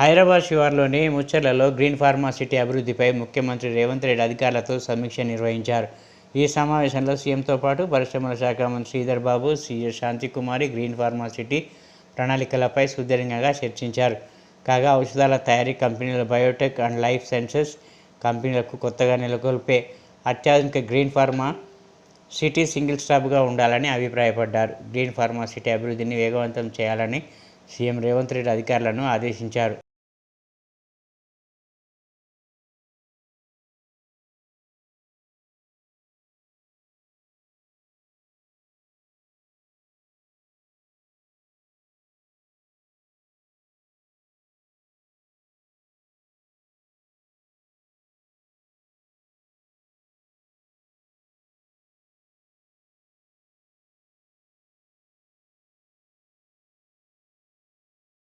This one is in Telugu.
హైదరాబాద్ శివార్లోని ముచ్చర్లలో గ్రీన్ ఫార్మా సిటీ అభివృద్ధిపై ముఖ్యమంత్రి రేవంత్ రెడ్డి అధికారులతో సమీక్ష నిర్వహించారు. ఈ సమావేశంలో సీఎంతో పాటు పరిశ్రమల శాఖ మంత్రి Sridhar Babu CS Shanthikumari green pharma city ప్రణాళికలపై సుదీర్ఘంగా చర్చించారు. కాగా ఔషధాల తయారీ కంపెనీల బయోటెక్ అండ్ లైఫ్ సైన్సెస్ కంపెనీలకు కొత్తగా నెలకొల్పే అత్యాధునిక గ్రీన్ ఫార్మా సిటీ సింగిల్ స్టాప్గా ఉండాలని అభిప్రాయపడ్డారు. గ్రీన్ ఫార్మా సిటీ అభివృద్ధిని వేగవంతం చేయాలని సీఎం రేవంత్ రెడ్డి అధికారులను ఆదేశించారు.